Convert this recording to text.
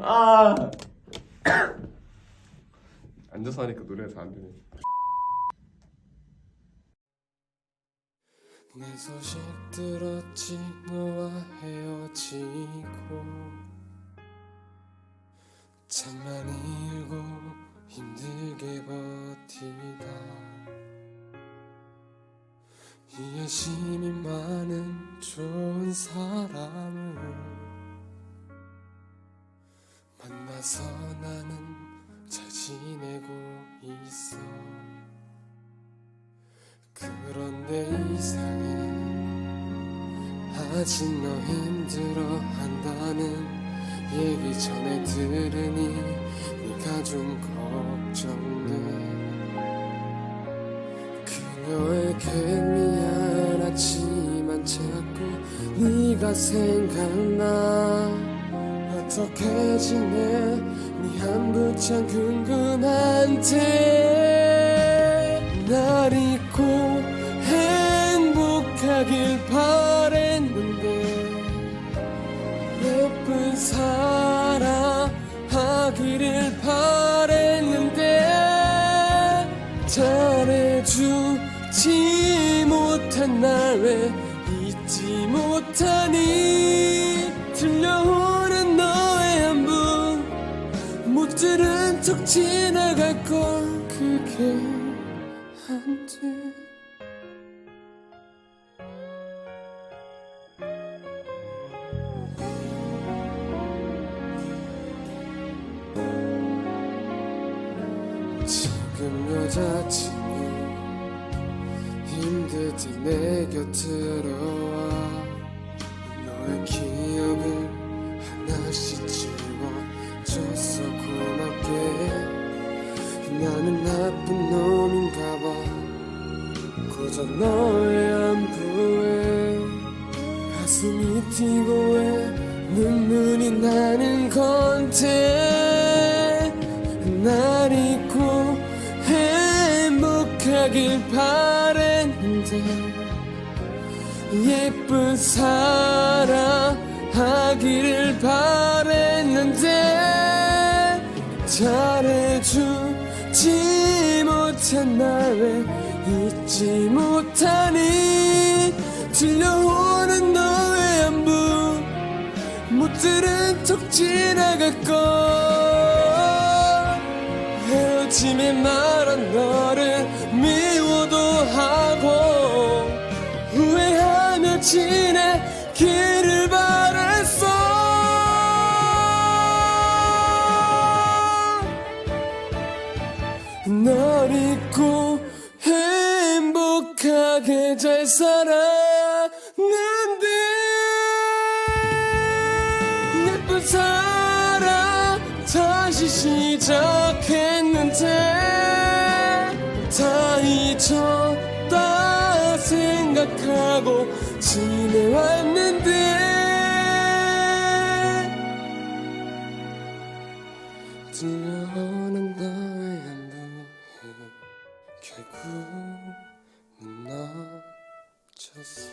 아. 앉아서 하니까 노래가 잘 안 되네. 내 소식 들었지 너와 헤어지고. 잠만 일고 힘들게 버티다. 이해심 만나서 나는 잘 지내고 있어. 그런데 이상해 아직 너 힘들어 한다는 얘기 전에 들으니 네가 좀 걱정돼. 그녀에게 미안하지만 자꾸 네가 생각나 어떻게 지내 네 한부창 근근한테 날 잊고 행복하길 바랬는데 예쁜 사랑 하기를 바랬는데 잘해주지 못한 날 왜 잊지 못하니 지나갈 걸 그게 안 돼 지금 여자친구 힘들지 내 곁으로 와. 너의 기 나는 나쁜 놈인가 봐. 고작 너의 안부에 가슴이 뛰고 왜 눈물이 나는 건데 날 잊고 행복하길 바랬는데. 예쁜 사랑 하기를 바랬는데. 잘해주 날왜 잊지 못하니 들려오는 너의 안부 못 들은 척 지나갈 걸. 헤어짐에 말한 너를 미워도 하고 후회하며 지내기 널 잊고 행복하게 잘 살았는데. 예쁜 사랑 다시 시작했는데. 다 잊었다 생각하고 지내왔는데. 들려오 결국 넌 졌어